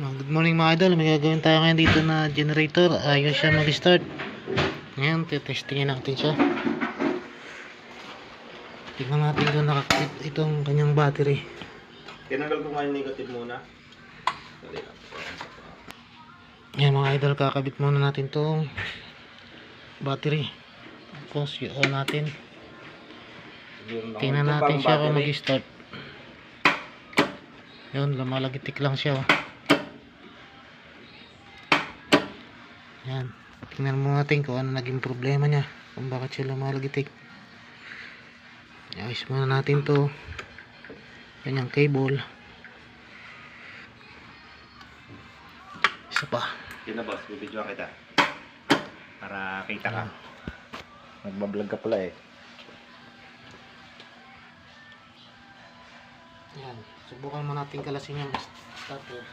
Oh, Good morning mga idol, may gagawin tayo ngayon dito na generator. Ayos siya mag-start. Ngayon, titestingin natin siya. Tignan natin kung nakakit itong kanyang battery. Tinanggal ko nga yung negative muna. Yan mga idol, kakabit muna natin tong battery. Tapos i-on natin. Tingnan natin siya kung mag-start. Yun, lumalagitik lang siya. Oh. Yan. Tingnan mo natin kung ano naging problema niya. Kung bakit siya lumalagitik. Ayos muna natin to. Yan yung cable. Isa pa. Yun na boss, bibidyo kita. Para kita ka. Nagbablog ka pala eh. Yan. Subukan mo natin kalasin yung starter.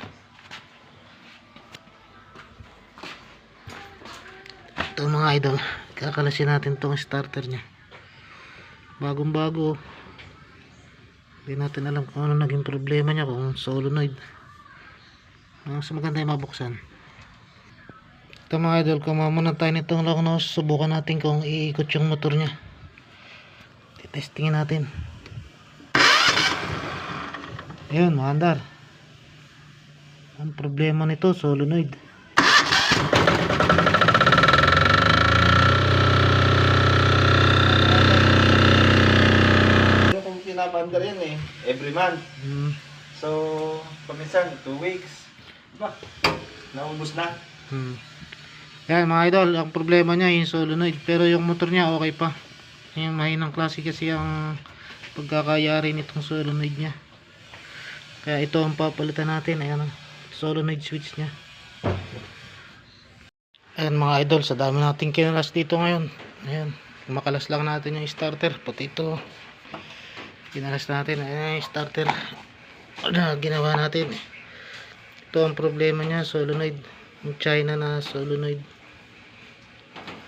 Ito mga idol. Kakalasin natin tong starter niya. Bagong bago. Hindi natin alam kung ano naging problema niya. Kung solenoid. Mas maganda yung mabuksan. Ito mga idol. Kumuha muna tayo nitong lock nose. Subukan natin kung iikot yung motor niya. Testingin natin. Ayun, maandar. Ang problema nito, solenoid. Yung kung pinapandar yan eh. Every month. Hmm. So, paminsan, 2 weeks. Diba? Naubos na. Hmm. Yan mga idol, ang problema niya yung solenoid. Pero yung motor niya okay pa. Yung mahinang klase kasi ang pagkakayari nitong solenoid niya. Kaya ito ang papalitan natin. Ayan ang solenoid switch niya. Ayan mga idol, sa dami nating kinalas dito ngayon. Ayan, makalas lang natin yung starter. Pati ito. Kinalas natin. Ayan starter. Ano ginawa natin. Ito ang problema niya, solenoid. Yung China na solenoid.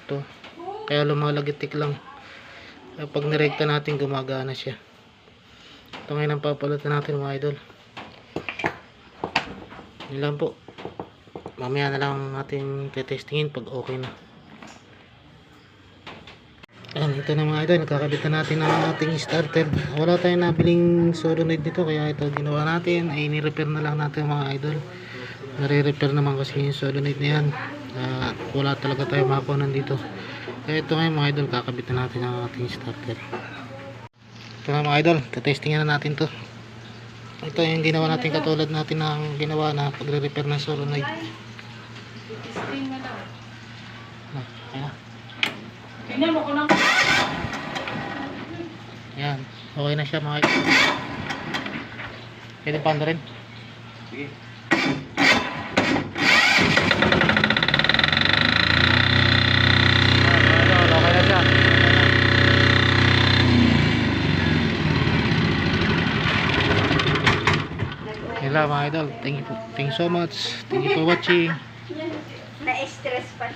Ito. Kaya lumalagitik lang. Pag nirekta natin, gumagana siya. Ito ngayon ang papalitan natin mga idol. Yun lang po. Mamaya na lang natin tetestingin pag okay na. Ayan, ito na mga idol. Nakakabit na natin ang ating starter. Wala tayong nabiling solenoid dito. Kaya ito ginawa natin. Ay ni-repair na lang natin mga idol. Nare-repair naman kasi yung solenoid na yan. Ah, wala talaga tayo makakuha dito. Kaya ito ngayon mga idol. Kakabit na natin ang ating starter. Ito na mga idol. Tetestingan na natin to. Ito yung ginawa natin katulad natin ng ginawa na pagre-repair ng solenoid. Ah, ayan. Tingnan mo ko lang. Yan. Okay na siya mga idol. Pwede pa rin. Sige. Lang mga idol. Thank you, thank you so much. Thank you for watching. Na-stress pa